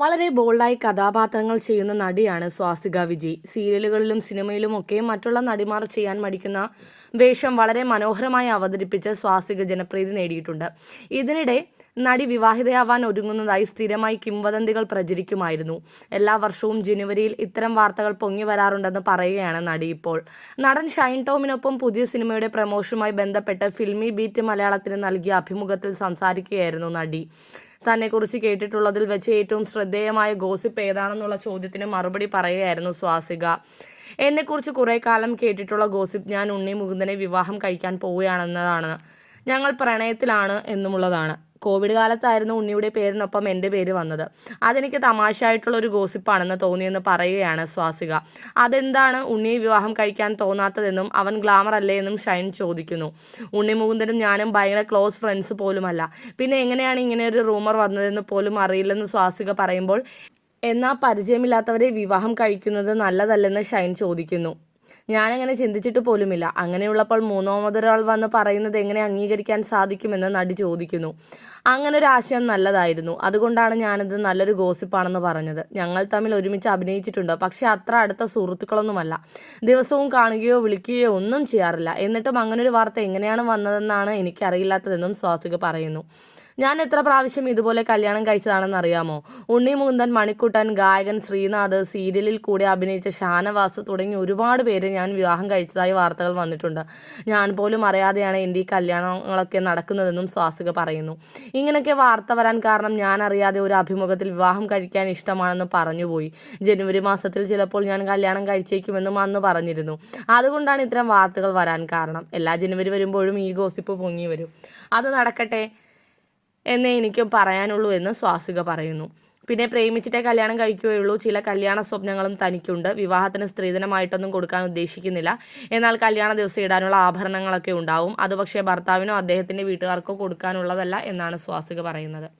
വളരെ ബോൾഡായി കഥാപാത്രങ്ങൾ ചെയ്യുന്ന നടിയാണ് സ്വാസിക വിജയ് സീരിയലുകളിലും സിനിമയിലും ഒക്കെ മറ്റുള്ള നടിമാർ ചെയ്യാൻ മടിക്കുന്ന വേഷം വളരെ മനോഹരമായി അവതരിപ്പിച്ച് സ്വാസിക ജനപ്രീതി നേടിയിട്ടുണ്ട്. ഇതിനിടെ നടി വിവാഹിതയാവാൻ ഒരുങ്ങുന്നതായി സ്ഥിരമായി കിംവദന്തികൾ പ്രചരിക്കുമായിരുന്നു. എല്ലാ വർഷവും ജനുവരിയിൽ ഇത്തരം വാർത്തകൾ പൊങ്ങി വരാറുണ്ടെന്ന് പറയുകയാണ് നടി ഇപ്പോൾ. നടൻ ഷൈൻ ടോമിനൊപ്പം പുതിയ സിനിമയുടെ പ്രമോഷനുമായി ബന്ധപ്പെട്ട് ഫിൽമി ബീറ്റ് മലയാളത്തിന് നൽകിയ അഭിമുഖത്തിൽ സംസാരിക്കുകയായിരുന്നു നടി. തന്നെക്കുറിച്ച് കേട്ടിട്ടുള്ളതിൽ വെച്ച് ഏറ്റവും ശ്രദ്ധേയമായ ഗോസിപ്പ് ഏതാണെന്നുള്ള ചോദ്യത്തിന് മറുപടി പറയുകയായിരുന്നു സ്വാസിക. എന്നെക്കുറിച്ച് കുറേ കാലം കേട്ടിട്ടുള്ള ഗോസിപ്പ് ഞാൻ ഉണ്ണി മുകുന്ദനെ വിവാഹം കഴിക്കാൻ പോവുകയാണെന്നതാണ്. ഞങ്ങൾ പ്രണയത്തിലാണ് എന്നുമുള്ളതാണ്. കോവിഡ് കാലത്തായിരുന്നു ഉണ്ണിയുടെ പേരിനൊപ്പം എന്റെ പേര് വന്നത്. അതെനിക്ക് തമാശയായിട്ടുള്ള ഒരു ഗോസിപ്പാണെന്ന് തോന്നിയെന്ന് പറയുകയാണ് സ്വാസിക. അതെന്താണ് ഉണ്ണിയെ വിവാഹം കഴിക്കാൻ തോന്നാത്തതെന്നും അവൻ ഗ്ലാമർ അല്ലേ എന്നും ഷൈൻ ചോദിക്കുന്നു. ഉണ്ണി മുകുന്ദനും ഞാനും ഭയങ്കര ക്ലോസ് ഫ്രണ്ട്സ് പോലുമല്ല. പിന്നെ എങ്ങനെയാണ് ഇങ്ങനെ ഒരു റൂമർ വന്നതെന്ന് പോലും അറിയില്ലെന്ന് സ്വാസിക പറയുമ്പോൾ എന്നാൽ പരിചയമില്ലാത്തവരെ വിവാഹം കഴിക്കുന്നത് നല്ലതല്ലെന്ന് ഷൈൻ ചോദിക്കുന്നു. ഞാനങ്ങനെ ചിന്തിച്ചിട്ട് പോലുമില്ല. അങ്ങനെയുള്ളപ്പോൾ മൂന്നാമതൊരാൾ വന്ന് പറയുന്നത് എങ്ങനെ അംഗീകരിക്കാൻ സാധിക്കുമെന്ന് നടി ചോദിക്കുന്നു. അങ്ങനെ ഒരു ആശയം നല്ലതായിരുന്നു. അതുകൊണ്ടാണ് ഞാനിത് നല്ലൊരു ഗോസിപ്പാണെന്ന് പറഞ്ഞത്. ഞങ്ങൾ തമ്മിൽ ഒരുമിച്ച് അഭിനയിച്ചിട്ടുണ്ട്. പക്ഷേ അത്ര അടുത്ത സുഹൃത്തുക്കളൊന്നുമല്ല. ദിവസവും കാണുകയോ വിളിക്കുകയോ ഒന്നും ചെയ്യാറില്ല. എന്നിട്ടും അങ്ങനൊരു വാർത്ത എങ്ങനെയാണ് വന്നതെന്നാണ് എനിക്കറിയില്ലാത്തതെന്നും സ്വാസ്തിക പറയുന്നു. ഞാൻ എത്ര പ്രാവശ്യം ഇതുപോലെ കല്യാണം കഴിച്ചതാണെന്ന് അറിയാമോ? ഉണ്ണി മുകുന്ദൻ മണിക്കുട്ടൻ ഗായകൻ ശ്രീനാഥ് സീരിയലിൽ കൂടി അഭിനയിച്ച ഷാനവാസ് തുടങ്ങി ഒരുപാട് പേര് ഞാൻ വിവാഹം കഴിച്ചതായി വാർത്തകൾ വന്നിട്ടുണ്ട്. ഞാൻ പോലും അറിയാതെയാണ് എന്റെ ഈ കല്യാണങ്ങളൊക്കെ നടക്കുന്നതെന്നും സ്വാസിക പറയുന്നു. ഇങ്ങനെയൊക്കെ വാർത്ത വരാൻ കാരണം ഞാൻ അറിയാതെ ഒരു അഭിമുഖത്തിൽ വിവാഹം കഴിക്കാൻ ഇഷ്ടമാണെന്ന് പറഞ്ഞുപോയി. ജനുവരി മാസത്തിൽ ചിലപ്പോൾ ഞാൻ കല്യാണം കഴിച്ചേക്കുമെന്നും അന്ന് പറഞ്ഞിരുന്നു. അതുകൊണ്ടാണ് ഇത്തരം വാർത്തകൾ വരാൻ കാരണം. എല്ലാ ജനുവരി വരുമ്പോഴും ഈ ഗോസിപ്പ് പൊങ്ങി വരും. അത് നടക്കട്ടെ. എന്നേ എനിക്കും പറയാനുള്ളൂ എന്ന് സ്വാസിക പറയുന്നു. പിന്നെ പ്രേമിച്ചിട്ടേ കല്യാണം കഴിക്കുകയുള്ളൂ. ചില കല്യാണ സ്വപ്നങ്ങളും തനിക്കുണ്ട്. വിവാഹത്തിന് സ്ത്രീധനമായിട്ടൊന്നും കൊടുക്കാൻ ഉദ്ദേശിക്കുന്നില്ല. എന്നാൽ കല്യാണ ദിവസം ഇടാനുള്ള ആഭരണങ്ങളൊക്കെ ഉണ്ടാവും. അത് പക്ഷേ ഭർത്താവിനോ അദ്ദേഹത്തിന്റെ വീട്ടുകാർക്കോ കൊടുക്കാനുള്ളതല്ല എന്നാണ് സ്വാസിക പറയുന്നത്.